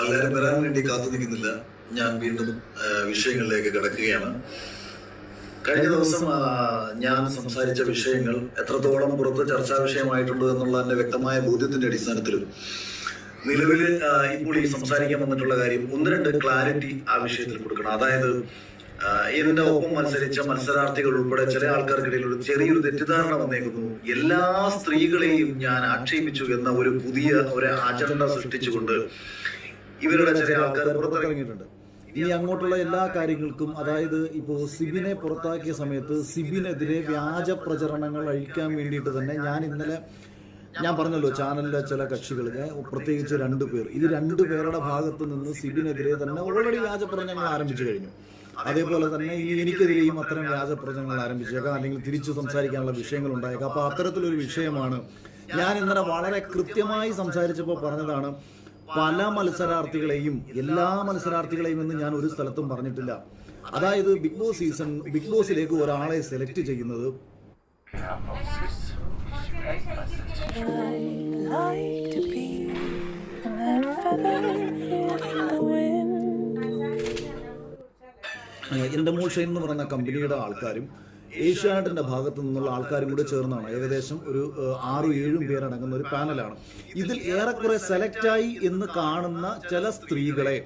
എല്ലാവരും വരാൻ വേണ്ടി കാത്തു നിൽക്കുന്നില്ല ഞാൻ വീണ്ടും വിഷയങ്ങളിലേക്ക് കിടക്കുകയാണ്. കഴിഞ്ഞ ദിവസം ഞാൻ സംസാരിച്ച വിഷയങ്ങൾ എത്രത്തോളം പുറത്ത് ചർച്ചാ വിഷയമായിട്ടുണ്ട് എന്നുള്ള എന്റെ വ്യക്തമായ ബോധ്യത്തിന്റെ അടിസ്ഥാനത്തിൽ നിലവിൽ ഇപ്പോൾ ഈ സംസാരിക്കാൻ വന്നിട്ടുള്ള കാര്യം ഒന്ന് രണ്ട് ക്ലാരിറ്റി ആ വിഷയത്തിൽ കൊടുക്കണം. അതായത് ഇതിന്റെ ഒപ്പം മത്സരിച്ച മത്സരാർത്ഥികൾ ഉൾപ്പെടെ ചില ആൾക്കാർക്കിടയിൽ ഒരു ചെറിയൊരു തെറ്റിദ്ധാരണ വന്നേക്കുന്നു. എല്ലാ സ്ത്രീകളെയും ഞാൻ ആക്ഷേപിച്ചു എന്ന ഒരു പുതിയ ഒരു അജണ്ട സൃഷ്ടിച്ചുകൊണ്ട് ഇവരുടെ ചില ആൾക്കാർ പുറത്തിറങ്ങിയിട്ടുണ്ട്. ഇനി അങ്ങോട്ടുള്ള എല്ലാ കാര്യങ്ങൾക്കും അതായത് ഇപ്പോൾ സിബിനെ പുറത്താക്കിയ സമയത്ത് സിബിനെതിരെ വ്യാജ പ്രചരണങ്ങൾ അഴിക്കാൻ വേണ്ടിയിട്ട് തന്നെ ഞാൻ ഇന്നലെ ഞാൻ പറഞ്ഞല്ലോ ചാനലിലെ ചില കക്ഷികൾ പ്രത്യേകിച്ച് രണ്ടു പേർ. ഇത് രണ്ടു പേരുടെ ഭാഗത്ത് നിന്ന് സിബിനെതിരെ തന്നെ ഓൾറെഡി വ്യാജ പ്രചരണങ്ങൾ ആരംഭിച്ചു കഴിഞ്ഞു. അതേപോലെ തന്നെ ഇനി എനിക്കെതിരെയും അത്തരം വ്യാജ പ്രചരണങ്ങൾ ആരംഭിച്ചേക്കാം അല്ലെങ്കിൽ തിരിച്ചു സംസാരിക്കാനുള്ള വിഷയങ്ങൾ ഉണ്ടായേക്കാം. അപ്പോൾ അത്തരത്തിലൊരു വിഷയമാണ്. ഞാൻ ഇന്നലെ വളരെ കൃത്യമായി സംസാരിച്ചപ്പോൾ പറഞ്ഞതാണ് പല മത്സരാർത്ഥികളെയും എല്ലാ മത്സരാർത്ഥികളെയും എന്ന് ഞാൻ ഒരു സ്ഥലത്തും പറഞ്ഞിട്ടില്ല. അതായത് ബിഗ് ബോസ് സീസൺ ബിഗ് ബോസിലേക്ക് ഒരാളെ സെലക്ട് ചെയ്യുന്നത് എന്റെ മൂഷ എന്ന് പറയുന്ന കമ്പനിയുടെ ആൾക്കാരും ഏഷ്യാനെറ്റിന്റെ ഭാഗത്തു നിന്നുള്ള ആൾക്കാരും കൂടി ചേർന്നാണ്. ഏകദേശം ഒരു ആറും ഏഴും പേരടങ്ങുന്ന ഒരു പാനലാണ്. ഇതിൽ ഏറെക്കുറെ സെലക്റ്റായി എന്ന് കാണുന്ന ചില സ്ത്രീകളെ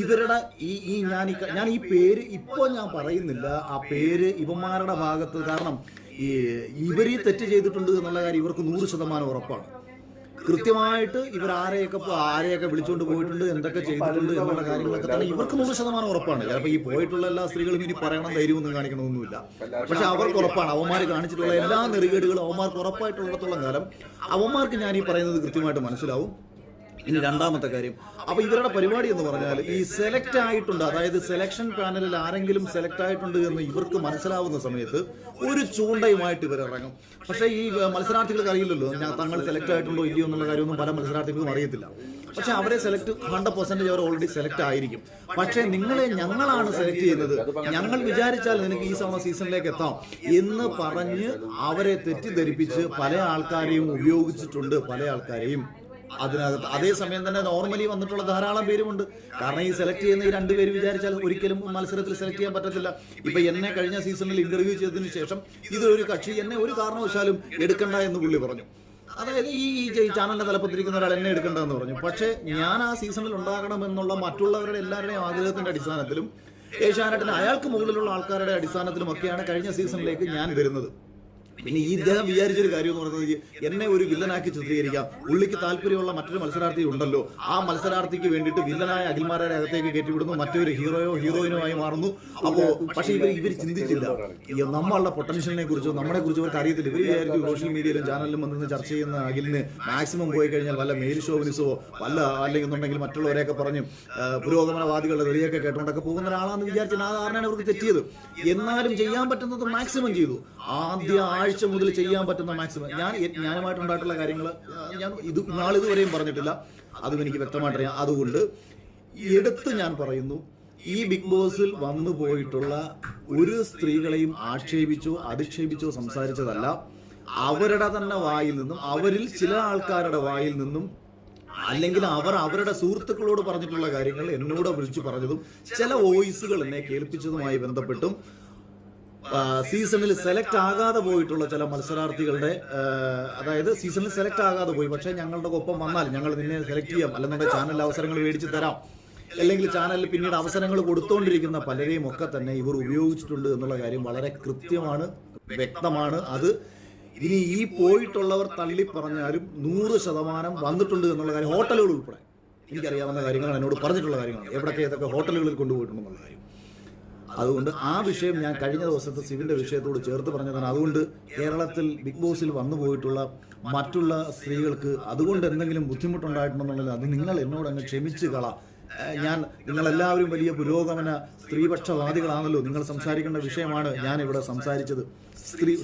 ഇവരുടെ ഈ ഈ ഞാൻ ഞാൻ ഈ പേര് ഇപ്പോൾ ഞാൻ പറയുന്നില്ല. ആ പേര് ഇവന്മാരുടെ ഭാഗത്ത് കാരണം ഈ ഇവർ ഈ തെറ്റ് ചെയ്തിട്ടുണ്ട് എന്നുള്ള കാര്യം ഇവർക്ക് നൂറ് ശതമാനം ഉറപ്പാണ്. കൃത്യമായിട്ട് ഇവർ ആരെയൊക്കെ ആരെയൊക്കെ വിളിച്ചുകൊണ്ട് പോയിട്ടുണ്ട് എന്തൊക്കെ ചെയ്തിട്ടുണ്ട് എന്നുള്ള കാര്യങ്ങളൊക്കെ തന്നെ ഇവർക്ക് നൂറ് ശതമാനം ഉറപ്പാണ്. ചിലപ്പോൾ ഈ പോയിട്ടുള്ള എല്ലാ സ്ത്രീകളും ഇനി പറയണം ധൈര്യമൊന്നും കാണിക്കണമൊന്നുമില്ല. പക്ഷെ അവർക്ക് ഉറപ്പാണ്. അവന്മാർ കാണിച്ചിട്ടുള്ള എല്ലാ നെറികേടുകളും അവന്മാർക്ക് ഉറപ്പായിട്ടുള്ളിടത്തോളം കാലം അവന്മാർക്ക് ഞാൻ ഈ പറയുന്നത് കൃത്യമായിട്ട് മനസ്സിലാവും. ഇനി രണ്ടാമത്തെ കാര്യം. അപ്പൊ ഇവരുടെ പരിപാടി എന്ന് പറഞ്ഞാൽ ഈ സെലക്ട് ആയിട്ടുണ്ട്. അതായത് സെലക്ഷൻ പാനലിൽ ആരെങ്കിലും സെലക്ട് ആയിട്ടുണ്ട് എന്ന് ഇവർക്ക് മനസ്സിലാവുന്ന സമയത്ത് ഒരു ചൂണ്ടയുമായിട്ട് ഇവർ ഇറങ്ങും പക്ഷേ ഈ മത്സരാർത്ഥികൾക്ക് അറിയില്ലല്ലോ. ഞാൻ തങ്ങൾ സെലക്ട് ആയിട്ടുണ്ടോ ഇല്ലയോ എന്നുള്ള കാര്യമൊന്നും പല മത്സരാർത്ഥികൾക്കും അറിയത്തില്ല. പക്ഷെ അവരെ സെലക്ട് ഹൺഡ്രഡ് പെർസെന്റേജ് അവർ ഓൾറെഡി സെലക്ട് ആയിരിക്കും. പക്ഷേ നിങ്ങളെ ഞങ്ങളാണ് സെലക്ട് ചെയ്യുന്നത്. ഞങ്ങൾ വിചാരിച്ചാൽ നിനക്ക് ഈ സമയ സീസണിലേക്ക് എത്താം എന്ന് പറഞ്ഞ് അവരെ തെറ്റിദ്ധരിപ്പിച്ച് പല ആൾക്കാരെയും ഉപയോഗിച്ചിട്ടുണ്ട് പല ആൾക്കാരെയും. അതിനകത്ത് അതേസമയം തന്നെ നോർമലി വന്നിട്ടുള്ള ധാരാളം പേരുമുണ്ട്. കാരണം ഈ സെലക്ട് ചെയ്യുന്ന ഈ രണ്ടുപേര് വിചാരിച്ചാൽ ഒരിക്കലും മത്സരത്തിൽ സെലക്ട് ചെയ്യാൻ പറ്റത്തില്ല. ഇപ്പൊ എന്നെ കഴിഞ്ഞ സീസണിൽ ഇന്റർവ്യൂ ചെയ്തതിന് ശേഷം ഇതൊരു കക്ഷി എന്നെ ഒരു കാരണവശാലും എടുക്കണ്ട എന്ന് പുള്ളി പറഞ്ഞു. അതായത് ഈ ഈ ചാനലിന്റെ തലപ്പത്തിരിക്കുന്ന ഒരാൾ എന്നെ എടുക്കണ്ടെന്ന് പറഞ്ഞു. പക്ഷേ ഞാൻ ആ സീസണിൽ ഉണ്ടാകണം എന്നുള്ള മറ്റുള്ളവരുടെ എല്ലാവരുടെയും ആഗ്രഹത്തിന്റെ അടിസ്ഥാനത്തിലും ഏഷ്യാനെറ്റിന് അയാൾക്ക് മുകളിലുള്ള ആൾക്കാരുടെ അടിസ്ഥാനത്തിലും ഒക്കെയാണ് കഴിഞ്ഞ സീസണിലേക്ക് ഞാൻ വരുന്നത്. പിന്നെ ഈ ഇദ്ദേഹം വിചാരിച്ചൊരു കാര്യം എന്ന് പറയുന്നത് എന്നെ ഒരു വില്ലനാക്കി ചിത്രീകരിക്കാം. ഉള്ളിക്ക് താല്പര്യമുള്ള മറ്റൊരു മത്സരാർത്ഥി ഉണ്ടല്ലോ. ആ മത്സരാർത്ഥിക്ക് വേണ്ടിയിട്ട് വില്ലനായ അഖിൽമാരെ അകത്തേക്ക് കയറ്റിവിടുന്നു. മറ്റൊരു ഹീറോയോ ഹീറോയിനോ ആയി മാറുന്നു. അപ്പോ പക്ഷേ ഇവർ ഇവർ ചിന്തിച്ചില്ല. നമ്മളുടെ പൊട്ടൻഷ്യലിനെ കുറിച്ചോ നമ്മളെ കുറിച്ചോ ഇവർക്ക് അറിയത്തില്ല. ഇവർ വിചാരിച്ചു സോഷ്യൽ മീഡിയയിലും ചാനലിലും വന്നിരുന്ന് ചർച്ച ചെയ്യുന്ന അഖിലിന് മാക്സിമം പോയി കഴിഞ്ഞാൽ വല്ല മെയിൽ ഷോവിനിസോ വല്ല അല്ലെങ്കിൽ എന്നുണ്ടെങ്കിൽ മറ്റുള്ളവരെയൊക്കെ പറഞ്ഞ് പുരോഗമനവാദികളുടെ വെളിയൊക്കെ കേട്ടുകൊണ്ടൊക്കെ പോകുന്ന ഒരാളാണെന്ന് വിചാരിച്ചാൽ ആ കാരണമാണ് അവർക്ക് തെറ്റിയത്. എന്നാലും ചെയ്യാൻ പറ്റുന്നത് മാക്സിമം ചെയ്തു. ആദ്യ മുതൽ ചെയ്യാൻ പറ്റുന്ന മാക്സിമം ഞാൻ ഞാനുമായിട്ടുണ്ടായിട്ടുള്ള കാര്യങ്ങൾ ഞാൻ ഇത് നാളിതുവരെയും പറഞ്ഞിട്ടില്ല. അതും എനിക്ക് വ്യക്തമായിട്ട് അറിയാം അതുകൊണ്ട് എടുത്ത് ഞാൻ പറയുന്നു ഈ ബിഗ് ബോസിൽ വന്നു പോയിട്ടുള്ള ഒരു സ്ത്രീകളെയും ആക്ഷേപിച്ചോ അധിക്ഷേപിച്ചോ സംസാരിച്ചതല്ല. അവരുടെ തന്നെ വായിൽ നിന്നും അവരിൽ ചില ആൾക്കാരുടെ വായിൽ നിന്നും അല്ലെങ്കിൽ അവർ അവരുടെ സുഹൃത്തുക്കളോട് പറഞ്ഞിട്ടുള്ള കാര്യങ്ങൾ എന്നോട് വിളിച്ചു പറഞ്ഞതും ചില വോയിസുകൾ എന്നെ കേൾപ്പിച്ചതുമായി ബന്ധപ്പെട്ടും സീസണിൽ സെലക്ട് ആകാതെ പോയിട്ടുള്ള ചില മത്സരാർത്ഥികളുടെ അതായത് സീസണിൽ സെലക്ട് ആകാതെ പോയി. പക്ഷേ ഞങ്ങളുടെ ഒപ്പം വന്നാൽ ഞങ്ങൾ നിന്നെ സെലക്ട് ചെയ്യാം. അല്ലെന്നുണ്ടെങ്കിൽ ചാനൽ അവസരങ്ങൾ മേടിച്ച് തരാം. അല്ലെങ്കിൽ ചാനലിൽ പിന്നീട് അവസരങ്ങൾ കൊടുത്തുകൊണ്ടിരിക്കുന്ന പലരെയും ഒക്കെ തന്നെ ഇവർ ഉപയോഗിച്ചിട്ടുണ്ട് എന്നുള്ള കാര്യം വളരെ കൃത്യമാണ് വ്യക്തമാണ്. അത് ഇനി ഈ പോയിട്ടുള്ളവർ തള്ളി പറഞ്ഞാലും നൂറ് ശതമാനം വന്നിട്ടുണ്ട് എന്നുള്ള കാര്യം ഹോട്ടലുകൾ ഉൾപ്പെടെ എനിക്കറിയാവുന്ന കാര്യങ്ങളാണ് എന്നോട് പറഞ്ഞിട്ടുള്ള കാര്യങ്ങളാണ്. എവിടെയൊക്കെ ഏതൊക്കെ ഹോട്ടലുകളിൽ കൊണ്ടുപോയിട്ടുണ്ടെന്നുള്ള കാര്യം. അതുകൊണ്ട് ആ വിഷയം ഞാൻ കഴിഞ്ഞ ദിവസത്തെ സിവിന്റെ വിഷയത്തോട് ചേർത്ത് പറഞ്ഞതാണ്. അതുകൊണ്ട് കേരളത്തിൽ ബിഗ് ബോസിൽ വന്നു പോയിട്ടുള്ള മറ്റുള്ള സ്ത്രീകൾക്ക് അതുകൊണ്ട് എന്തെങ്കിലും ബുദ്ധിമുട്ടുണ്ടായിട്ടുണ്ടെന്നുള്ളത് അത് നിങ്ങൾ എന്നോട് അങ്ങ് ക്ഷമിച്ച് കള. ഞാൻ നിങ്ങളെല്ലാവരും വലിയ പുരോഗമന സ്ത്രീപക്ഷവാദികളാണല്ലോ. നിങ്ങൾ സംസാരിക്കേണ്ട വിഷയമാണ് ഞാൻ ഇവിടെ സംസാരിച്ചത്. സ്ത്രീ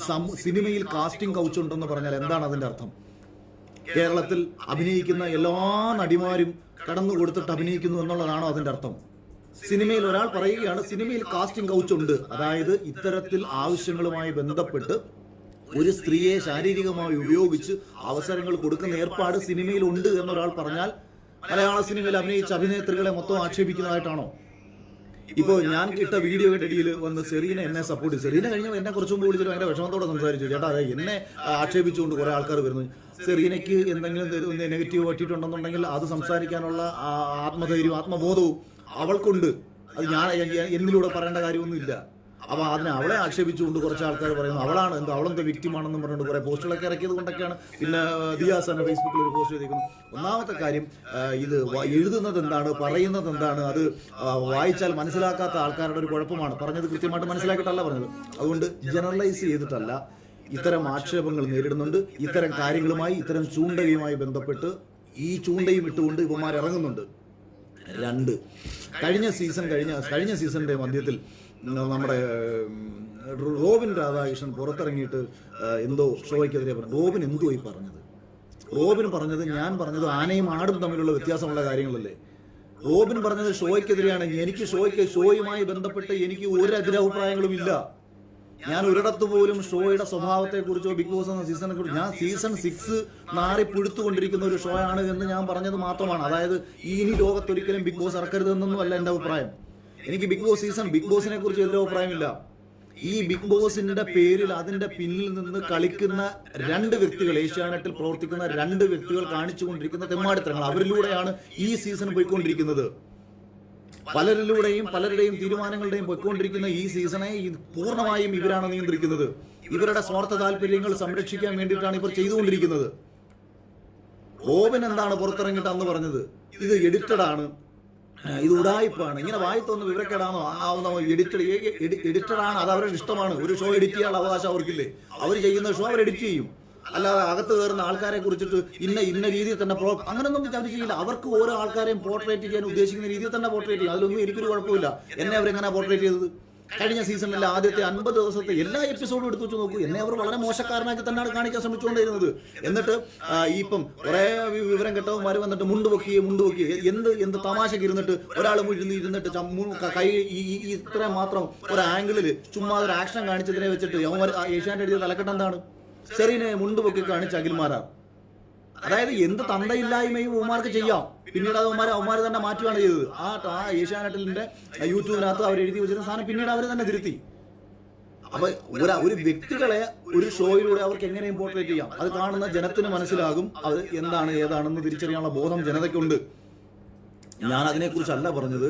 സിനിമയിൽ കാസ്റ്റിംഗ് കൗച്ച് ഉണ്ടെന്ന് പറഞ്ഞാൽ എന്താണ് അതിന്റെ അർത്ഥം? കേരളത്തിൽ അഭിനയിക്കുന്ന എല്ലാ നടിമാരും കടന്നു കൊടുത്തിട്ട് അഭിനയിക്കുന്നു എന്നുള്ളതാണോ അതിന്റെ അർത്ഥം? സിനിമയിൽ ഒരാൾ പറയുകയാണ് സിനിമയിൽ കാസ്റ്റിംഗ് കൗച്ച് ഉണ്ട്. അതായത് ഇത്തരത്തിൽ ആവശ്യങ്ങളുമായി ബന്ധപ്പെട്ട് ഒരു സ്ത്രീയെ ശാരീരികമായി ഉപയോഗിച്ച് അവസരങ്ങൾ കൊടുക്കുന്ന ഏർപ്പാട് സിനിമയിൽ ഉണ്ട് എന്നൊരാൾ പറഞ്ഞാൽ മലയാള സിനിമയിൽ അഭിനയിച്ച അഭിനേത്രികളെ മൊത്തം ആക്ഷേപിക്കുന്നതായിട്ടാണോ? ഇപ്പോൾ ഞാൻ ഇട്ട വീഡിയോയുടെ ഇടയിൽ വന്ന് സെറീന എന്നെ സപ്പോർട്ട് ചെയ്തു. സെറീന കഴിഞ്ഞ എന്നെ കുറച്ചും കൂടി വിളിച്ചിട്ട് ഭയങ്കര വിഷമത്തോടെ സംസാരിച്ചു. ചേട്ടാ അതെ എന്നെ ആക്ഷേപിച്ചുകൊണ്ട് കുറെ ആൾക്കാർ വരുന്നു. സെറീനയ്ക്ക് എന്തെങ്കിലും നെഗറ്റീവ് പറ്റിയിട്ടുണ്ടെന്നുണ്ടെങ്കിൽ അത് സംസാരിക്കാനുള്ള ആത്മധൈര്യവും ആത്മബോധവും അവൾക്കുണ്ട്. അത് ഞാൻ എന്നിലൂടെ പറയേണ്ട കാര്യമൊന്നുമില്ല. അപ്പൊ അതിനെ അവളെ ആക്ഷേപിച്ചുകൊണ്ട് കുറച്ച് ആൾക്കാർ പറയുന്നു അവളാണ് എന്തോ അവളെന്തോ വ്യക്തിമാണെന്ന് പറഞ്ഞുകൊണ്ട് കുറെ പോസ്റ്റുകളൊക്കെ ഇറക്കിയത് കൊണ്ടൊക്കെയാണ്. പിന്നെ ദിയാസ് തന്നെ ഫേസ്ബുക്കിൽ ഒരു പോസ്റ്റ് ചെയ്തിരിക്കുന്നത് ഒന്നാമത്തെ കാര്യം ഇത് എഴുതുന്നത് എന്താണ് പറയുന്നത് എന്താണ് അത് വായിച്ചാൽ മനസ്സിലാക്കാത്ത ആൾക്കാരുടെ ഒരു കുഴപ്പമാണ്. പറഞ്ഞത് കൃത്യമായിട്ട് മനസ്സിലാക്കിയിട്ടല്ല പറഞ്ഞത്. അതുകൊണ്ട് ജനറലൈസ് ചെയ്തിട്ടല്ല. ഇത്തരം ആക്ഷേപങ്ങൾ നേരിടുന്നുണ്ട്. ഇത്തരം കാര്യങ്ങളുമായി ഇത്തരം ചൂണ്ടയുമായി ബന്ധപ്പെട്ട് ഈ ചൂണ്ടയും ഇട്ടുകൊണ്ട് ഇവന്മാർ ഇറങ്ങുന്നുണ്ട്. രണ്ട്. കഴിഞ്ഞ സീസൺ കഴിഞ്ഞ കഴിഞ്ഞ സീസണിന്റെ മധ്യത്തിൽ നമ്മുടെ റോബിൻ രാധാകൃഷ്ണൻ പുറത്തിറങ്ങിയിട്ട് എന്തോ ഷോയ്ക്കെതിരെ പറഞ്ഞു. റോബിൻ എന്തോ ഈ പറഞ്ഞത്? റോബിൻ പറഞ്ഞത് ഞാൻ പറഞ്ഞത് ആനയും ആടും തമ്മിലുള്ള വ്യത്യാസമുള്ള കാര്യങ്ങളല്ലേ? റോബിൻ പറഞ്ഞത് ഷോയ്ക്കെതിരെയാണ്. എനിക്ക് ഷോയ്ക്ക് ഷോയുമായി ബന്ധപ്പെട്ട് എനിക്ക് ഒരു അതിരഭിപ്രായങ്ങളും ഇല്ല. ഞാൻ ഒരിടത്ത് പോലും ഷോയുടെ സ്വഭാവത്തെ കുറിച്ചോ ബിഗ് ബോസ് എന്ന സീസണെ കുറിച്ച് ഞാൻ സീസൺ സിക്സ് നാറി പിടുത്തുകൊണ്ടിരിക്കുന്ന ഒരു ഷോ ആണ് എന്ന് ഞാൻ പറഞ്ഞത് മാത്രമാണ്. അതായത് ഇനി ലോകത്തൊരിക്കലും ബിഗ് ബോസ് ഇറക്കരുതെന്നൊന്നും അല്ല എന്റെ അഭിപ്രായം. എനിക്ക് ബിഗ് ബോസ് സീസൺ ബിഗ് ബോസിനെ കുറിച്ച് എതിരഭിപ്രായമില്ല ഈ ബിഗ് ബോസിന്റെ പേരിൽ അതിന്റെ പിന്നിൽ നിന്ന് കളിക്കുന്ന രണ്ട് വ്യക്തികൾ ഏഷ്യാനെറ്റിൽ പ്രവർത്തിക്കുന്ന രണ്ട് വ്യക്തികൾ കാണിച്ചുകൊണ്ടിരിക്കുന്ന തെമ്മാടിത്തരങ്ങൾ അവരിലൂടെയാണ് ഈ സീസൺ പോയിക്കൊണ്ടിരിക്കുന്നത്. പലരിലൂടെയും പലരുടെയും തീരുമാനങ്ങളുടെയും പൊയ്ക്കൊണ്ടിരിക്കുന്ന ഈ സീസണെ പൂർണമായും ഇവരാണ് നിയന്ത്രിക്കുന്നത്. ഇവരുടെ സ്വാർത്ഥ താല്പര്യങ്ങൾ സംരക്ഷിക്കാൻ വേണ്ടിയിട്ടാണ് ഇവർ ചെയ്തുകൊണ്ടിരിക്കുന്നത്. റോബിൻ എന്താണ് പുറത്തിറങ്ങിയിട്ട് അന്ന് പറഞ്ഞത്? ഇത് എഡിറ്റഡ് ആണ്. ആ, ഇത് ഉടായ്പാണ്. ഇങ്ങനെ വായി തോന്നുന്ന വിവരക്കേടാണോ? ആവുന്ന എഡിറ്റഡ് എഡിറ്റഡ് ആണ്. അത് അവരുടെ ഇഷ്ടമാണ്. ഒരു ഷോ എഡിറ്റ് ചെയ്യാനുള്ള അവകാശം അവർക്കില്ലേ? അവർ ചെയ്യുന്ന ഷോ അവർ എഡിറ്റ് ചെയ്യും. അല്ലാതെ അകത്ത് കയറുന്ന ആൾക്കാരെ കുറിച്ചിട്ട് ഇന്ന ഇന്ന രീതിയിൽ തന്നെ പ്രോ അങ്ങനൊന്നും അവർ ചെയ്യില്ല അവർക്ക് ഓരോ ആൾക്കാരെയും പോർട്രേറ്റ് ചെയ്യാൻ ഉദ്ദേശിക്കുന്ന രീതിയിൽ തന്നെ പോർട്രേറ്റ് ചെയ്യും. അതിലൊന്നും എനിക്കൊരു കുഴപ്പമില്ല. എന്നെ അവരെങ്ങനെ പോർട്രേറ്റ് ചെയ്തത്? കഴിഞ്ഞ സീസണിലെ ആദ്യത്തെ അൻപത് ദിവസത്തെ എല്ലാ എപ്പിസോഡും എടുത്തു വെച്ച് നോക്കൂ. എന്നെ അവർ വളരെ മോശക്കാരനാക്കി തന്നെയാണ് കാണിക്കാൻ ശ്രമിച്ചുകൊണ്ടിരുന്നത്. എന്നിട്ട് ഈ ഇപ്പം കുറെ വിവരം കെട്ടവന്മാർ വന്നിട്ട് മുണ്ട് പൊക്കി മുണ്ട് പൊക്കി എന്ത് എന്ത് തമാശക്ക് ഇരുന്നിട്ട് ഒരാൾ ഇരുന്ന് ഇരുന്നിട്ട് കൈ ഈ ഇത്രയും മാത്രം ഒരു ആംഗിളിൽ ചുമ്മാ ഒരു ആക്ഷൻ കാണിച്ചതിനെ വെച്ചിട്ട് യവന്മാർ ഏഷ്യാന്റെ എഴുതിയ തലക്കെട്ട് എന്താണ്? ചെറിയനെ മുണ്ടുപൊക്കി കാണിച്ച് അഖിൽമാരാണ് അതായത് എന്ത് തന്തയില്ലായ്മയും ഉമാർക്ക് ചെയ്യാം. പിന്നീട് അത് ഉമാർ അവന്മാർ തന്നെ മാറ്റുകയാണ് ചെയ്തത്. ആ ആ ഏഷ്യാനെറ്റിലിന്റെ യൂട്യൂബിനകത്ത് അവർ എഴുതി വെച്ചിരുന്ന സാധനം പിന്നീട് അവർ തന്നെ തിരുത്തി. അപ്പൊ ഒരു ഒരു വ്യക്തികളെ ഒരു ഷോയിലൂടെ അവർക്ക് എങ്ങനെ ഇമ്പോർട്ടേറ്റ് ചെയ്യാം? അത് കാണുന്ന ജനത്തിന് മനസ്സിലാകും അത് എന്താണ് ഏതാണെന്ന് തിരിച്ചറിയാനുള്ള ബോധം ജനതയ്ക്കുണ്ട്. ഞാൻ അതിനെക്കുറിച്ചല്ല പറഞ്ഞത്.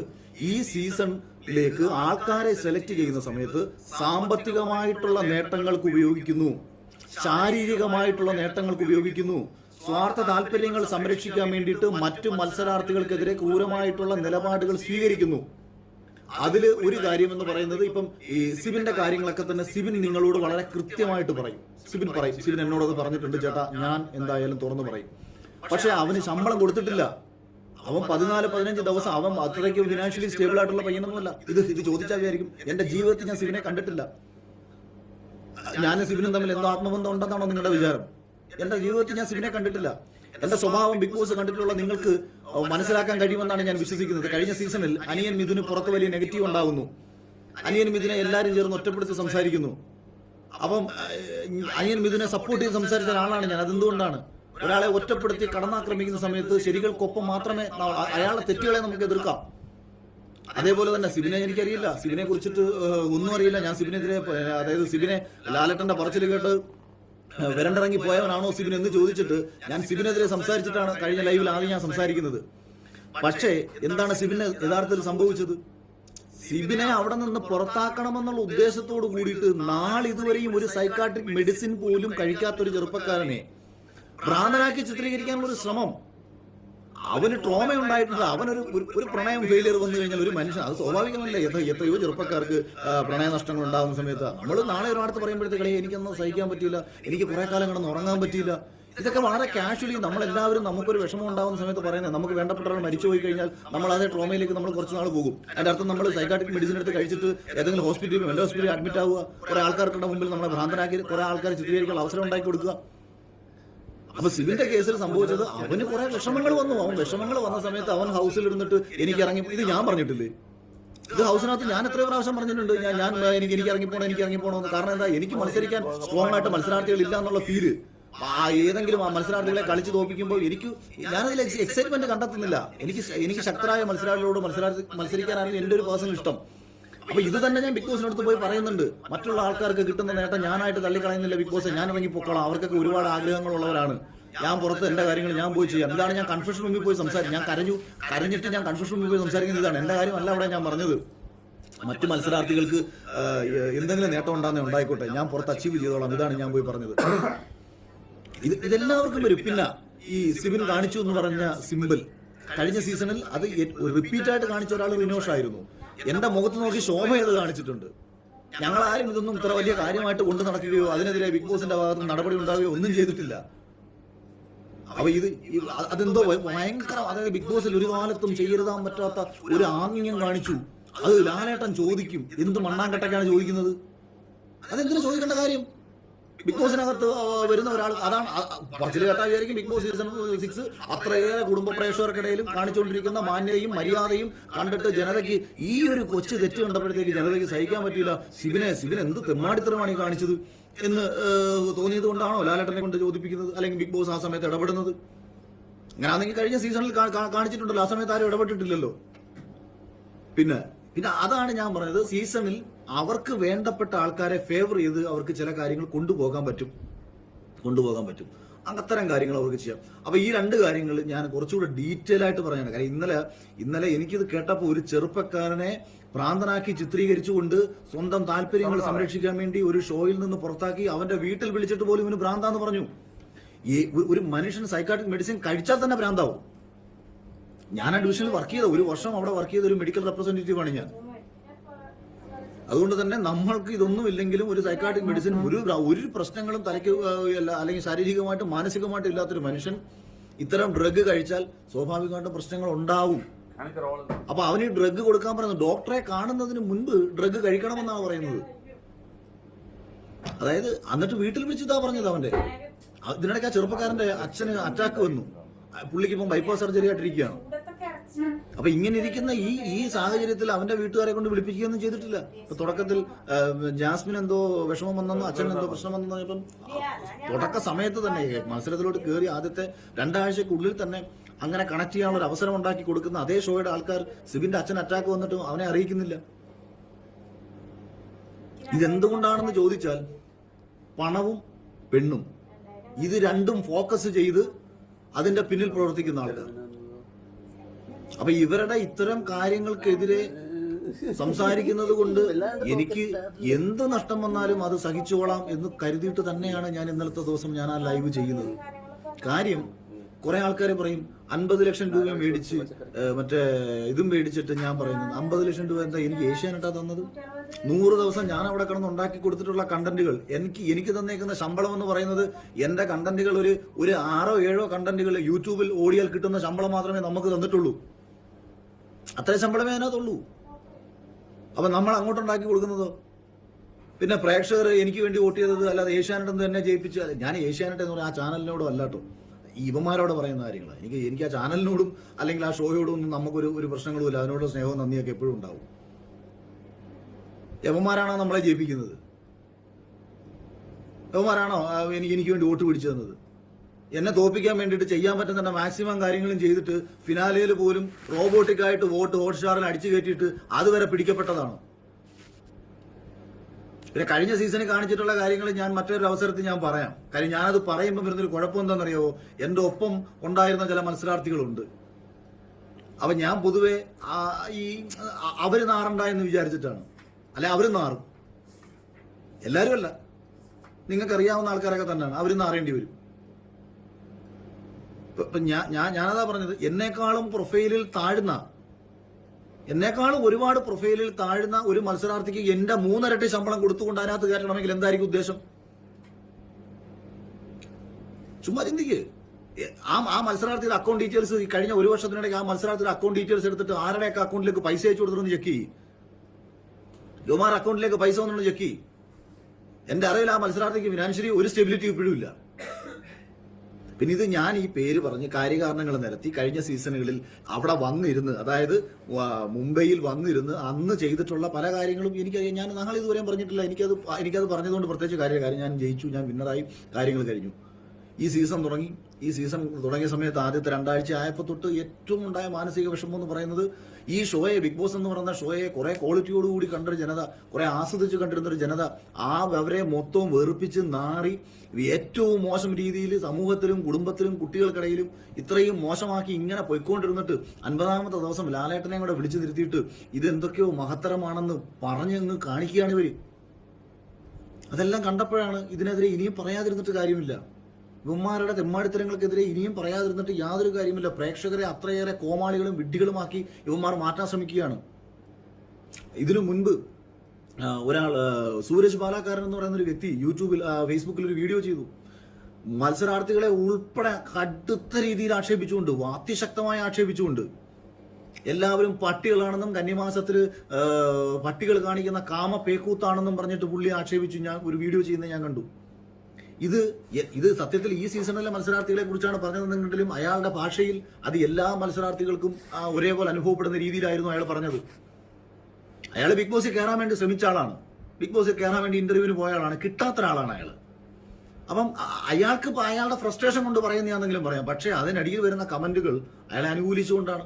ഈ സീസണിലേക്ക് ആൾക്കാരെ സെലക്ട് ചെയ്യുന്ന സമയത്ത് സാമ്പത്തികമായിട്ടുള്ള നേട്ടങ്ങൾക്ക് ഉപയോഗിക്കുന്നു. ശാരീരികമായിട്ടുള്ള നേട്ടങ്ങൾക്ക് ഉപയോഗിക്കുന്നു. സ്വാർത്ഥ താല്പര്യങ്ങൾ സംരക്ഷിക്കാൻ വേണ്ടിയിട്ട് മറ്റു മത്സരാർത്ഥികൾക്കെതിരെ ക്രൂരമായിട്ടുള്ള നിലപാടുകൾ സ്വീകരിക്കുന്നു. അതിൽ ഒരു കാര്യം എന്ന് പറയുന്നത് ഇപ്പം ഈ സിബിന്റെ കാര്യങ്ങളൊക്കെ തന്നെ സിബിൻ നിങ്ങളോട് വളരെ കൃത്യമായിട്ട് പറയും. സിബിൻ പറയും. സിബിൻ എന്നോടത് പറഞ്ഞിട്ടുണ്ട് ചേട്ടാ ഞാൻ എന്തായാലും തുറന്നു പറയും. പക്ഷെ അവന് ശമ്പളം കൊടുത്തിട്ടില്ല. അവൻ പതിനാല് പതിനഞ്ച് ദിവസം അവൻ അത്രയ്ക്ക് ഫിനാൻഷ്യലി സ്റ്റേബിൾ ആയിട്ടുള്ള പയ്യനൊന്നുമല്ല. ഇത് ഇത് ചോദിച്ചാൽ വിചാരിക്കും എന്റെ ജീവിതത്തിൽ ഞാൻ സിബിനെ കണ്ടിട്ടില്ല. ഞാനും സിബിനും തമ്മിൽ എന്തോ ആത്മബന്ധം ഉണ്ടെന്നാണോ നിങ്ങളുടെ വിചാരം? എന്റെ ജീവിതത്തിൽ ഞാൻ സിബിനെ കണ്ടിട്ടില്ല. എന്റെ സ്വഭാവം ബിഗ് ബോസ് കണ്ടിട്ടുള്ള നിങ്ങൾക്ക് മനസ്സിലാക്കാൻ കഴിയുമെന്നാണ് ഞാൻ വിശ്വസിക്കുന്നത്. കഴിഞ്ഞ സീസണിൽ അനിയൻ മിഥുന് പുറത്ത് വലിയ നെഗറ്റീവ് ഉണ്ടാകുന്നു അനിയൻ മിഥുനെ എല്ലാവരും ചേർന്ന് ഒറ്റപ്പെടുത്തി സംസാരിക്കുന്നു. അപ്പം അനിയൻ മിഥുനെ സപ്പോർട്ട് ചെയ്ത് സംസാരിച്ച ഒരാളാണ് ഞാൻ. അതെന്തുകൊണ്ടാണ്? ഒരാളെ ഒറ്റപ്പെടുത്തി കടന്നാക്രമിക്കുന്ന സമയത്ത് ശരികൾക്കൊപ്പം മാത്രമേ അയാളെ തെറ്റുകളെ നമുക്ക് എതിർക്കാം. അതേപോലെ തന്നെ സിബിനെ എനിക്കറിയില്ല. സിബിനെ കുറിച്ചിട്ട് ഒന്നും അറിയില്ല. ഞാൻ സിബിനെതിരെ അതായത് സിബിനെ ലാലട്ടന്റെ പറച്ചിൽ കേട്ട് വരണ്ടിറങ്ങി പോയവനാണോ സിബിൻ എന്ന് ചോദിച്ചിട്ട് ഞാൻ സിബിനെതിരെ സംസാരിച്ചിട്ടാണ് കഴിഞ്ഞ ലൈവിൽ ആദ്യം ഞാൻ സംസാരിക്കുന്നത്. പക്ഷേ എന്താണ് സിബിന് യഥാർത്ഥത്തിൽ സംഭവിച്ചത്? സിബിനെ അവിടെ നിന്ന് പുറത്താക്കണമെന്നുള്ള ഉദ്ദേശത്തോട് കൂടിയിട്ട് നാളിതുവരെയും ഒരു സൈക്കാട്രിക് മെഡിസിൻ പോലും കഴിക്കാത്ത ഒരു ചെറുപ്പക്കാരനെ ഭ്രാന്തനാക്കി ചിത്രീകരിക്കാനുള്ള ഒരു ശ്രമം അവന് ട്രോമ ഉണ്ടായിട്ടുണ്ട് അവനൊരു ഒരു- പ്രണയം ഫെയിലിയർ വന്നു കഴിഞ്ഞാൽ ഒരു മനുഷ്യൻ അത് സ്വാഭാവികമല്ലേ? എത്ര എത്രയോ ചെറുപ്പക്കാർക്ക് പ്രണയ നഷ്ടങ്ങൾ ഉണ്ടാകുന്ന സമയത്ത്. നമ്മൾ നാളെ ഒരാടത്ത് പറയുമ്പോഴത്തേക്ക് എനിക്കൊന്നും സഹിക്കാൻ പറ്റിയില്ല. എനിക്ക് കുറെ കാലം കിടന്ന് ഉറങ്ങാൻ പറ്റിയില്ല. ഇതൊക്കെ വളരെ കാഷ്വലി നമ്മളെല്ലാവരും നമുക്കൊരു വിഷമം ഉണ്ടാകുന്ന സമയത്ത് പറയുന്നത്. നമുക്ക് വേണ്ടപ്പെട്ടവർ മരിച്ചു പോയി കഴിഞ്ഞാൽ നമ്മൾ അതേ ട്രോമയിലേക്ക് നമ്മൾ കുറച്ച് നാൾ പോകും. അതിന്റെ അർത്ഥം നമ്മൾ സൈക്കാട്രിക് മെഡിസിൻ എടുത്ത് കഴിച്ചിട്ട് ഏതെങ്കിലും ഹോസ്പിറ്റലിൽ മെന്റൽ ഹോസ്പിറ്റലിൽ അഡ്മിറ്റ് ആവുക. കുറെ ആൾക്കാർക്കുടെ മുമ്പിൽ നമ്മളെ ഭ്രാന്തനാക്കി കുറെ ആൾക്കാർ ചിത്രീകരിക്കാനുള്ള അവസരം ഉണ്ടാക്കി കൊടുക്കുക. അപ്പൊ സിബിന്റെ കേസിൽ സംഭവിച്ചത് അവന് കുറെ വിഷമങ്ങൾ വന്നു. അവൻ വിഷമങ്ങൾ വന്ന സമയത്ത് അവൻ ഹൗസിൽ ഇരുന്നിട്ട് എനിക്ക് ഇറങ്ങി ഇത് ഞാൻ പറഞ്ഞിട്ടില്ലേ? ഇത് ഹൗസിനകത്ത് ഞാൻ എത്ര പ്രാവശ്യം പറഞ്ഞിട്ടുണ്ട്. ഞാൻ ഞാൻ എനിക്ക് എനിക്ക് ഇറങ്ങിപ്പോണം എനിക്ക് ഇറങ്ങിപ്പോണം എന്ന്. കാരണം എന്താ? എനിക്ക് മത്സരിക്കാൻ സ്ട്രോങ് ആയിട്ട് മത്സരാർത്ഥികൾ ഇല്ല എന്നുള്ള ഫീൽ ആ ഏതെങ്കിലും മത്സരാർത്ഥികളെ കളിച്ച് തോപ്പിക്കുമ്പോൾ എനിക്ക് ഞാനതിൽ എക്സൈറ്റ്മെന്റ് കണ്ടെത്തുന്നില്ല. എനിക്ക് എനിക്ക് ശക്തരായ മത്സരാർത്ഥികളോട് മത്സരാർത്ഥി മത്സരിക്കാനായിരുന്നു എന്റെ ഒരു പേഴ്സണൽ ഇഷ്ടം. അപ്പൊ ഇത് തന്നെ ഞാൻ ബിഗ് ബോസിനടുത്ത് പോയി പറയുന്നുണ്ട്. മറ്റുള്ള ആൾക്കാർക്ക് കിട്ടുന്ന നേട്ടം ഞാനായിട്ട് തള്ളിക്കളയുന്നില്ല ബിഗ് ബോസ് ഞാൻ ഇറങ്ങി പൊക്കോളാം. അവർക്കൊക്കെ ഒരുപാട് ആഗ്രഹങ്ങളുള്ളവരാണ്. ഞാൻ പുറത്ത് എന്റെ കാര്യങ്ങൾ ഞാൻ പോയി ചെയ്യാം. എന്താണ് ഞാൻ കൺഫ്യൂഷൻ മുമ്പിൽ പോയി സംസാരിക്കും ഞാൻ കരഞ്ഞു. കരഞ്ഞിട്ട് ഞാൻ കൺഫ്യൂഷൻ മുമ്പിൽ പോയി സംസാരിക്കുന്നത് ഇതാണ്. എന്റെ കാര്യമല്ല അവിടെ ഞാൻ പറഞ്ഞത്. മറ്റു മത്സരാർത്ഥികൾക്ക് എന്തെങ്കിലും നേട്ടം ഉണ്ടാകുന്ന ഉണ്ടായിക്കോട്ടെ. ഞാൻ പുറത്ത് അച്ചീവ് ചെയ്തോളാം. ഇതാണ് ഞാൻ പോയി പറഞ്ഞത്. ഇത് ഇതെല്ലാവർക്കും വരും പിന്നെ. ഈ സിബിൻ കാണിച്ചു എന്ന് പറഞ്ഞ സിമ്പിൾ. കഴിഞ്ഞ സീസണിൽ അത് റിപ്പീറ്റ് ആയിട്ട് കാണിച്ച ഒരാൾ റിനോഷ് ആയിരുന്നു. എന്റെ മുഖത്ത് നോക്കി ശോഭ ഇത് കാണിച്ചിട്ടുണ്ട്. ഞങ്ങൾ ആരും ഇതൊന്നും ഇത്ര വലിയ കാര്യമായിട്ട് കൊണ്ടു നടക്കുകയോ അതിനെതിരെ ബിഗ് ബോസിന്റെ ഭാഗത്ത് നടപടി ഉണ്ടാവുകയോ ഒന്നും ചെയ്തിട്ടില്ല. അപ്പൊ ഇത് അതെന്തോ ഭയങ്കര അതായത് ബിഗ് ബോസിൽ ഒരു കാലത്തും ചെയ്യരുതാൻ പറ്റാത്ത ഒരു ആംഗ്യം കാണിച്ചു. അത് ലാലേട്ടൻ ചോദിക്കും എന്ത് മണ്ണാങ്കട്ടൊക്കെയാണ് ചോദിക്കുന്നത്? അതെന്തിനു ചോദിക്കേണ്ട കാര്യം? ബിഗ് ബോസിനകത്ത് വരുന്ന ഒരാൾ അതാണ് പറച്ചിൽ കേട്ടാൽ വിചാരിക്കും ബിഗ് ബോസ് സീസൺ സിക്സ് അത്രയേറെ കുടുംബ പ്രേക്ഷകർക്കിടയിലും കാണിച്ചുകൊണ്ടിരിക്കുന്ന മാന്യതയും മര്യാദയും കണ്ടിട്ട് ജനതയ്ക്ക് ഈ ഒരു കൊച്ചു തെറ്റ് കണ്ടപ്പോഴത്തേക്ക് ജനതയ്ക്ക് സഹിക്കാൻ പറ്റിയില്ല. ശിവനെ ശിവൻ എന്ത് തെമ്മാടിത്തരമാണ് ഈ കാണിച്ചത് എന്ന് തോന്നിയത് കൊണ്ടാണോ ലാലേട്ടനെ കൊണ്ട് ചോദിപ്പിക്കുന്നത് അല്ലെങ്കിൽ ബിഗ് ബോസ് ആ സമയത്ത് ഇടപെടുന്നത്? അങ്ങനെയാണെങ്കിൽ കഴിഞ്ഞ സീസണിൽ കാണിച്ചിട്ടുണ്ടല്ലോ. ആ സമയത്ത് ആരും ഇടപെട്ടിട്ടില്ലല്ലോ. പിന്നെ പിന്നെ അതാണ് ഞാൻ പറഞ്ഞത്. സീസണിൽ അവർക്ക് വേണ്ടപ്പെട്ട ആൾക്കാരെ ഫേവർ ചെയ്ത് അവർക്ക് ചില കാര്യങ്ങൾ കൊണ്ടുപോകാൻ പറ്റും. കൊണ്ടുപോകാൻ പറ്റും. അത്തരം കാര്യങ്ങൾ അവർക്ക് ചെയ്യാം. അപ്പൊ ഈ രണ്ട് കാര്യങ്ങൾ ഞാൻ കുറച്ചുകൂടെ ഡീറ്റെയിൽ ആയിട്ട് പറയാണ് കാര്യം ഇന്നലെ ഇന്നലെ എനിക്കിത് കേട്ടപ്പോൾ ഒരു ചെറുപ്പക്കാരനെ പ്രാന്തനാക്കി ചിത്രീകരിച്ചുകൊണ്ട് സ്വന്തം താല്പര്യങ്ങൾ സംരക്ഷിക്കാൻ വേണ്ടി ഒരു ഷോയിൽ നിന്ന് പുറത്താക്കി അവന്റെ വീട്ടിൽ വിളിച്ചിട്ട് പോലും ഇവന് ഭ്രാന്താന്ന് പറഞ്ഞു. ഈ ഒരു- ഒരു മനുഷ്യൻ സൈക്കാട്രിക് മെഡിസിൻ കഴിച്ചാൽ തന്നെ ഭ്രാന്താവും. ഞാൻ ആ ഡിവിഷനിൽ വർക്ക് ചെയ്ത ഒരു വർഷം അവിടെ വർക്ക് ചെയ്ത ഒരു മെഡിക്കൽ റെപ്രസെന്റേറ്റീവ് ആണ് ഞാൻ. അതുകൊണ്ട് തന്നെ നമ്മൾക്ക് ഇതൊന്നും ഇല്ലെങ്കിലും ഒരു സൈക്കാട്രിക് മെഡിസിൻ ഒരു ഒരു പ്രശ്നങ്ങളും തലയ്ക്ക് അല്ല അല്ലെങ്കിൽ ശാരീരികമായിട്ടും മാനസികമായിട്ടും ഇല്ലാത്തൊരു മനുഷ്യൻ ഇത്തരം ഡ്രഗ് കഴിച്ചാൽ സ്വാഭാവികമായിട്ടും പ്രശ്നങ്ങൾ ഉണ്ടാവും. അപ്പൊ അവന് ഈ ഡ്രഗ് കൊടുക്കാൻ പറയുന്നത് ഡോക്ടറെ കാണുന്നതിന് മുൻപ് ഡ്രഗ് കഴിക്കണമെന്നാണ് പറയുന്നത്. അതായത് എന്നിട്ട് വീട്ടിൽ വിളിച്ചിട്ടാ പറഞ്ഞത് അവന്റെ ഇതിനിടയ്ക്ക് ആ ചെറുപ്പക്കാരന്റെ അച്ഛന് അറ്റാക്ക് വന്നു. പുള്ളിക്ക് ഇപ്പം ബൈപ്പാസ് സർജറി ആയിട്ടിരിക്കുകയാണ്. അപ്പൊ ഇങ്ങനെ ഇരിക്കുന്ന ഈ ഈ സാഹചര്യത്തിൽ അവന്റെ വീട്ടുകാരെ കൊണ്ട് വിളിപ്പിക്കുകയൊന്നും ചെയ്തിട്ടില്ല. ഇപ്പൊ തുടക്കത്തിൽ ജാസ്മിൻ എന്തോ വിഷമം വന്നെന്നോ അച്ഛൻ എന്തോ പ്രശ്നം വന്നെന്നോ ഇപ്പം തുടക്ക സമയത്ത് തന്നെ മത്സരത്തിലോട്ട് കയറി ആദ്യത്തെ രണ്ടാഴ്ചക്കുള്ളിൽ തന്നെ അങ്ങനെ കണക്ട് ചെയ്യാനുള്ള ഒരു അവസരം ഉണ്ടാക്കി കൊടുക്കുന്ന അതേ ഷോയുടെ ആൾക്കാർ സിബിന്റെ അച്ഛൻ അറ്റാക്ക് വന്നിട്ടും അവനെ അറിയിക്കുന്നില്ല. ഇതെന്തുകൊണ്ടാണെന്ന് ചോദിച്ചാൽ പണവും പെണ്ണും. ഇത് രണ്ടും ഫോക്കസ് ചെയ്ത് അതിന്റെ പിന്നിൽ പ്രവർത്തിക്കുന്ന ആൾക്കാർ. അപ്പൊ ഇവരുടെ ഇത്തരം കാര്യങ്ങൾക്കെതിരെ സംസാരിക്കുന്നത് കൊണ്ട് എനിക്ക് എന്ത് നഷ്ടം വന്നാലും അത് സഹിച്ചോളാം എന്ന് കരുതിയിട്ട് തന്നെയാണ് ഞാൻ ഇന്നലത്തെ ദിവസം ഞാൻ ആ ലൈവ് ചെയ്യുന്നത്. കാര്യം കുറെ ആൾക്കാർ പറയും അൻപത് ലക്ഷം രൂപ മേടിച്ച് മറ്റേ ഇതും മേടിച്ചിട്ട് ഞാൻ പറയുന്നത് അമ്പത് ലക്ഷം രൂപ എന്താ എനിക്ക് ഏഷ്യാനെട്ടാ തന്നത്? നൂറ് ദിവസം ഞാൻ അവിടെ കിടന്ന് ഉണ്ടാക്കി കൊടുത്തിട്ടുള്ള കണ്ടന്റുകൾ എനിക്ക് എനിക്ക് തന്നേക്കുന്ന ശമ്പളം എന്ന് പറയുന്നത് എന്റെ കണ്ടന്റുകൾ ഒരു ഒരു ആറോ ഏഴോ കണ്ടന്റുകൾ യൂട്യൂബിൽ ഓടിയാൽ കിട്ടുന്ന ശമ്പളം മാത്രമേ നമുക്ക് തന്നിട്ടുള്ളൂ. അത്രയും ശമ്പളമേ അതിനകത്തുള്ളൂ അപ്പൊ നമ്മൾ അങ്ങോട്ടുണ്ടാക്കി കൊടുക്കുന്നതോ? പിന്നെ പ്രേക്ഷകർ എനിക്ക് വേണ്ടി വോട്ട് ചെയ്തത് അല്ലാതെ ഏഷ്യാനെറ്റ് തന്നെ ജയിപ്പിച്ചു ഞാൻ ഏഷ്യാനെറ്റ് എന്ന് പറഞ്ഞാൽ ആ ചാനലിനോടും അല്ലാട്ടോ ഈ ഇവന്മാരോട് പറയുന്ന കാര്യങ്ങളാണ്. എനിക്ക് എനിക്ക് ആ ചാനലിനോടും അല്ലെങ്കിൽ ആ ഷോയോടും ഒന്നും നമുക്കൊരു ഒരു പ്രശ്നങ്ങളും ഇല്ല. അതിനോട് സ്നേഹവും നന്ദിയൊക്കെ എപ്പോഴും ഉണ്ടാവും. യവന്മാരാണോ നമ്മളെ ജയിപ്പിക്കുന്നത്? യവന്മാരാണോ എനിക്ക് എനിക്ക് വേണ്ടി വോട്ട് പിടിച്ചു തന്നത്? എന്നെ തോപ്പിക്കാൻ വേണ്ടിയിട്ട് ചെയ്യാൻ പറ്റുന്ന മാക്സിമം കാര്യങ്ങളും ചെയ്തിട്ട് ഫിനാലയിൽ പോലും റോബോട്ടിക്കായിട്ട് വോട്ട് ഹോട്ട്സ്റ്റാറിൽ അടിച്ചു കയറ്റിയിട്ട് അതുവരെ പിടിക്കപ്പെട്ടതാണ്. പിന്നെ കഴിഞ്ഞ സീസണിൽ കാണിച്ചിട്ടുള്ള കാര്യങ്ങൾ ഞാൻ മറ്റൊരു അവസരത്തിൽ ഞാൻ പറയാം. കാര്യം ഞാനത് പറയുമ്പോൾ വരുന്നൊരു കുഴപ്പം എന്താണെന്നറിയോ എന്റെ ഒപ്പം ഉണ്ടായിരുന്ന ചില മത്സരാർത്ഥികളുണ്ട്. അപ്പൊ ഞാൻ പൊതുവെ ഈ അവർ നാറണ്ട എന്ന് വിചാരിച്ചിട്ടാണ്. അല്ലെ അവർ നാറും. എല്ലാവരും അല്ല. നിങ്ങൾക്കറിയാവുന്ന ആൾക്കാരൊക്കെ തന്നെയാണ്. അവർ നാറേണ്ടി വരും. ഞാൻ ഞാൻ ഞാനതാ പറഞ്ഞത്. എന്നെക്കാളും പ്രൊഫൈലിൽ താഴ്ന്ന എന്നെക്കാളും ഒരുപാട് പ്രൊഫൈലിൽ താഴ്ന്ന ഒരു മത്സരാർത്ഥിക്ക് എന്റെ മൂന്നരട്ടി ശമ്പളം കൊടുത്തുകൊണ്ട് അതിനകത്ത് കയറ്റണമെങ്കിൽ എന്തായിരിക്കും ഉദ്ദേശം? ചുമ്മാ ചിന്തിക്ക്. ആ ആ മത്സരാർത്ഥിയുടെ അക്കൗണ്ട് ഡീറ്റെയിൽസ് ഈ കഴിഞ്ഞ ഒരു വർഷത്തിനിടയ്ക്ക് ആ മത്സരാർത്ഥിയുടെ അക്കൗണ്ട് ഡീറ്റെയിൽസ് എടുത്തിട്ട് ആരുടെയൊക്കെ അക്കൗണ്ടിലേക്ക് പൈസ അയച്ചു കൊടുത്തിട്ടൊന്ന് ചെക്ക് യുമാർ അക്കൗണ്ടിലേക്ക് പൈസ വന്നു ചെക്ക് എന്റെ അറിവിൽ ആ മത്സരാർത്ഥിക്ക് ഫിനാൻഷ്യലി ഒരു സ്റ്റെബിലിറ്റി ഇപ്പോഴും ഇല്ല. പിന്നെ ഇത് ഞാൻ ഈ പേര് പറഞ്ഞ് കാര്യകാരണങ്ങൾ നിരത്തി കഴിഞ്ഞ സീസണുകളിൽ അവിടെ വന്നിരുന്ന് അതായത് മുംബൈയിൽ വന്നിരുന്ന് അന്ന് ചെയ്തിട്ടുള്ള പല കാര്യങ്ങളും എനിക്കറിയാം. ഞാൻ നാളെ ഇതുവരെയും പറഞ്ഞിട്ടില്ല. എനിക്കത് എനിക്കത് പറഞ്ഞതുകൊണ്ട് പ്രത്യേകിച്ച് കാര്യം കാര്യം ഞാൻ ജയിച്ചു ഞാൻ വിന്നറായി കാര്യങ്ങൾ കഴിഞ്ഞു. ഈ സീസൺ തുടങ്ങി ഈ സീസൺ തുടങ്ങിയ സമയത്ത് ആദ്യത്തെ രണ്ടാഴ്ച ആയപ്പോൾ തൊട്ട് ഏറ്റവും ഉണ്ടായ മാനസിക വിഷമം എന്ന് പറയുന്നത് ഈ ഷോയെ ബിഗ് ബോസ് എന്ന് പറയുന്ന ഷോയെ കുറെ ക്വാളിറ്റിയോടുകൂടി കണ്ടൊരു ജനത കുറെ ആസ്വദിച്ച് കണ്ടിരുന്നൊരു ജനത ആ അവരെ മൊത്തവും വെറുപ്പിച്ച് നാറി ഏറ്റവും മോശം രീതിയിൽ സമൂഹത്തിലും കുടുംബത്തിലും കുട്ടികൾക്കിടയിലും ഇത്രയും മോശമാക്കി ഇങ്ങനെ പൊയ്ക്കൊണ്ടിരുന്നിട്ട് അൻപതാമത്തെ ദിവസം ലാലേട്ടനെ കൂടെ വിളിച്ചു നിർത്തിയിട്ട് ഇതെന്തൊക്കെയോ മഹത്തരമാണെന്ന് പറഞ്ഞു പറഞ്ഞങ്ങ് കാണിക്കുകയാണ് ഇവർ അതെല്ലാം കണ്ടപ്പോഴാണ് ഇതിനെതിരെ ഇനിയും പറയാതിരുന്നിട്ട് കാര്യമില്ല. ഇവന്മാരുടെ തെമ്മാടിത്തരങ്ങൾക്കെതിരെ ഇനിയും പറയാതിരുന്നിട്ട് യാതൊരു കാര്യമില്ല. പ്രേക്ഷകരെ അത്രയേറെ കോമാളികളും വിഡ്ഢികളുമാക്കി ഇവന്മാർ മാറ്റാൻ ശ്രമിക്കുകയാണ്. ഇതിനു മുൻപ് ഒരാൾ സൂരജ് ബാലാക്കാരൻ എന്ന് പറയുന്ന ഒരു വ്യക്തി യൂട്യൂബിൽ ഫേസ്ബുക്കിൽ ഒരു വീഡിയോ ചെയ്തു. മത്സരാർത്ഥികളെ ഉൾപ്പെടെ കടുത്ത രീതിയിൽ ആക്ഷേപിച്ചുകൊണ്ട് അതിശക്തമായി ആക്ഷേപിച്ചുകൊണ്ട് എല്ലാവരും പട്ടികളാണെന്നും കന്നിമാസത്തിൽ പട്ടികൾ കാണിക്കുന്ന കാമ പേക്കൂത്താണെന്നും പറഞ്ഞിട്ട് പുള്ളി ആക്ഷേപിച്ചു ഞാൻ ഒരു വീഡിയോ ചെയ്യുന്നത് ഞാൻ കണ്ടു. ഇത് ഇത് സത്യത്തിൽ ഈ സീസണിലെ മത്സരാർത്ഥികളെ കുറിച്ചാണ് പറഞ്ഞതെന്നുണ്ടെങ്കിലും അയാളുടെ ഭാഷയിൽ അത് എല്ലാ മത്സരാർത്ഥികൾക്കും ഒരേപോലെ അനുഭവപ്പെടുന്ന രീതിയിലായിരുന്നു അയാൾ പറഞ്ഞത്. അയാൾ ബിഗ് ബോസിൽ കയറാൻ വേണ്ടി ശ്രമിച്ച ആളാണ്. ബിഗ് ബോസിൽ കയറാൻ വേണ്ടി ഇന്റർവ്യൂവിന് പോയ ആളാണ്. കിട്ടാത്ത ഒരാളാണ് അയാൾ അപ്പം അയാൾക്ക് അയാളുടെ ഫ്രസ്ട്രേഷൻ കൊണ്ട് പറയുന്നതാണെങ്കിലും പറയാം. പക്ഷേ അതിനടിയിൽ വരുന്ന കമന്റുകൾ അയാളെ അനുകൂലിച്ചുകൊണ്ടാണ്.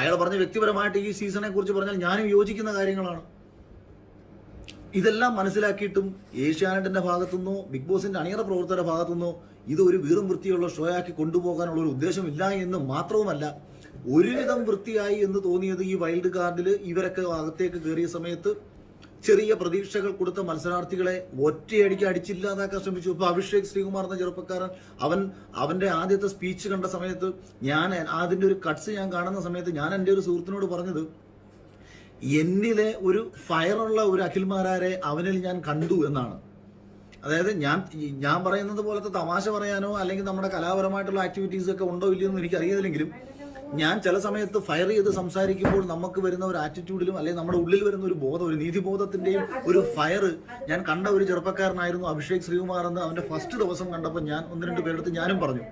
അയാൾ പറഞ്ഞ വ്യക്തിപരമായിട്ട് ഈ സീസണെ കുറിച്ച് പറഞ്ഞാൽ ഞാനും യോജിക്കുന്ന കാര്യങ്ങളാണ്. ഇതെല്ലാം മനസ്സിലാക്കിയിട്ടും ഏഷ്യാനെറ്റിന്റെ ഭാഗത്തുനിന്നോ ബിഗ് ബോസിന്റെ അണിയറ പ്രവർത്തകരുടെ ഭാഗത്തുനിന്നോ ഇത് ഒരു വീറും വൃത്തിയുള്ള ഷോ ആക്കി കൊണ്ടുപോകാനുള്ള ഒരു ഉദ്ദേശമില്ല എന്ന് മാത്രവുമല്ല ഒരുവിധം വൃത്തിയായി എന്ന് തോന്നിയത് ഈ വൈൽഡ് കാർഡിൽ ഇവരൊക്കെ അകത്തേക്ക് കയറിയ സമയത്ത് ചെറിയ പ്രതീക്ഷകൾ കൊടുത്ത മത്സരാർത്ഥികളെ ഒറ്റയടിക്ക് അടിച്ചില്ലാതാക്കാൻ ശ്രമിച്ചു. ഇപ്പൊ അഭിഷേക് ശ്രീകുമാർ എന്ന ചെറുപ്പക്കാരൻ അവൻ അവന്റെ ആദ്യത്തെ സ്പീച്ച് കണ്ട സമയത്ത് ഞാൻ അതിന്റെ ഒരു കട്ട്സ് ഞാൻ കാണുന്ന സമയത്ത് ഞാൻ എന്റെ ഒരു സുഹൃത്തിനോട് പറഞ്ഞത് എന്നിലെ ഒരു ഫയറുള്ള ഒരു അഖിൽമാരാരെ അവനിൽ ഞാൻ കണ്ടു എന്നാണ്. അതായത് ഞാൻ ഞാൻ പറയുന്നത് പോലത്തെ തമാശ പറയാനോ അല്ലെങ്കിൽ നമ്മുടെ കലാപരമായിട്ടുള്ള ആക്ടിവിറ്റീസ് ഒക്കെ ഉണ്ടോ ഇല്ലയോ എന്ന് എനിക്കറിയില്ലെങ്കിലും ഞാൻ ചില സമയത്ത് ഫയർ ചെയ്ത് സംസാരിക്കുമ്പോൾ നമുക്ക് വരുന്ന ഒരു ആറ്റിറ്റ്യൂഡിലും അല്ലെങ്കിൽ നമ്മുടെ ഉള്ളിൽ വരുന്ന ഒരു ബോധം ഒരു നീതിബോധത്തിന്റെയും ഒരു ഫയർ ഞാൻ കണ്ട ഒരു ചെറുപ്പക്കാരനായിരുന്നു അഭിഷേക് ശ്രീകുമാർ എന്ന് അവന്റെ ഫസ്റ്റ് ദിവസം കണ്ടപ്പോൾ ഞാൻ ഒന്ന് രണ്ട് പേരെടുത്ത് ഞാനും പറഞ്ഞു.